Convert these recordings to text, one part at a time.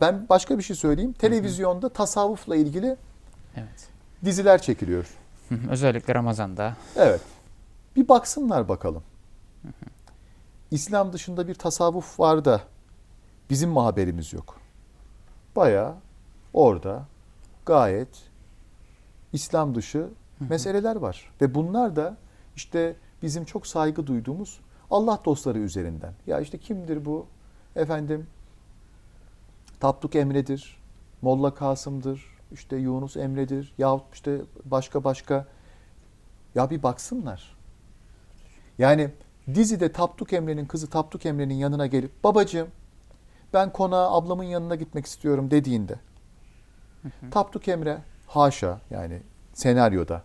Ben başka bir şey söyleyeyim. Televizyonda tasavvufla ilgili Evet. diziler çekiliyor. Hı hı. Özellikle Ramazan'da. Evet. Bir baksınlar bakalım. İslam dışında bir tasavvuf var da bizim mi haberimiz yok? Baya orada gayet İslam dışı meseleler var. Ve bunlar da işte bizim çok saygı duyduğumuz Allah dostları üzerinden. Ya işte kimdir bu? Efendim Tapduk Emre'dir, Molla Kasım'dır, işte Yunus Emre'dir yahut işte başka başka ya bir baksınlar. Yani dizide Tapduk Emre'nin kızı Tapduk Emre'nin yanına gelip babacığım ben konağa ablamın yanına gitmek istiyorum dediğinde Tapduk Emre haşa yani senaryoda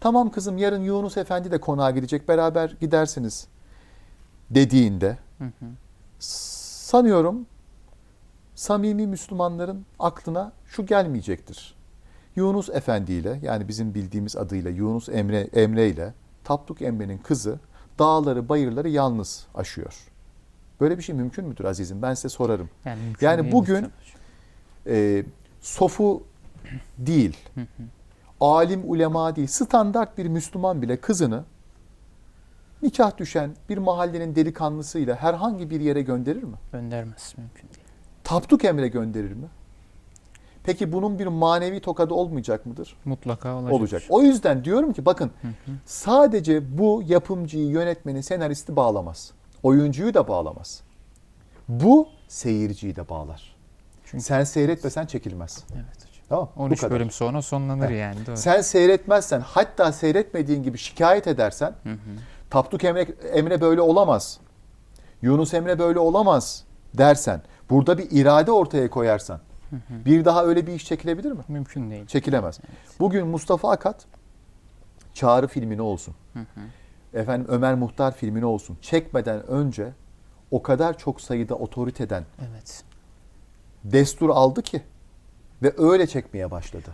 tamam kızım yarın Yunus Efendi de konağa gidecek beraber gidersiniz dediğinde Hı hı. sanıyorum samimi Müslümanların aklına şu gelmeyecektir. Yunus Efendi ile yani bizim bildiğimiz adıyla Yunus Emre, Emre ile Tapduk Emre'nin kızı dağları bayırları yalnız aşıyor. Böyle bir şey mümkün müdür azizim? Ben size sorarım. Yani, Yani bugün-. Ee, sofu değil, alim ulema değil, standart bir Müslüman bile kızını nikah düşen bir mahallenin delikanlısıyla herhangi bir yere gönderir mi? göndermez mümkün değil. Tapduk emre gönderir mi? Peki bunun bir manevi tokadı olmayacak mıdır? Mutlaka olacak. Olacak. O yüzden diyorum ki bakın sadece bu yapımcıyı, yönetmeni, senaristi bağlamaz. Oyuncuyu da bağlamaz. Bu seyirciyi de bağlar. Çünkü- Sen seyretmesen çekilmez. Evet hocam. Tamam Bu 13 kadar. bölüm sonra sonlanır yani. Doğru. Sen seyretmezsen hatta seyretmediğin gibi şikayet edersen Hı hı. Tapduk Emre, Emre böyle olamaz. Yunus Emre böyle olamaz dersen, burada bir irade ortaya koyarsan bir daha öyle bir iş çekilebilir mi? Mümkün değil. Çekilemez. Bugün Mustafa Akat Çağrı filmini olsun. Efendim Ömer Muhtar filmini olsun. Çekmeden önce o kadar çok sayıda otoriteden Evet. destur aldı ki ve öyle çekmeye başladı.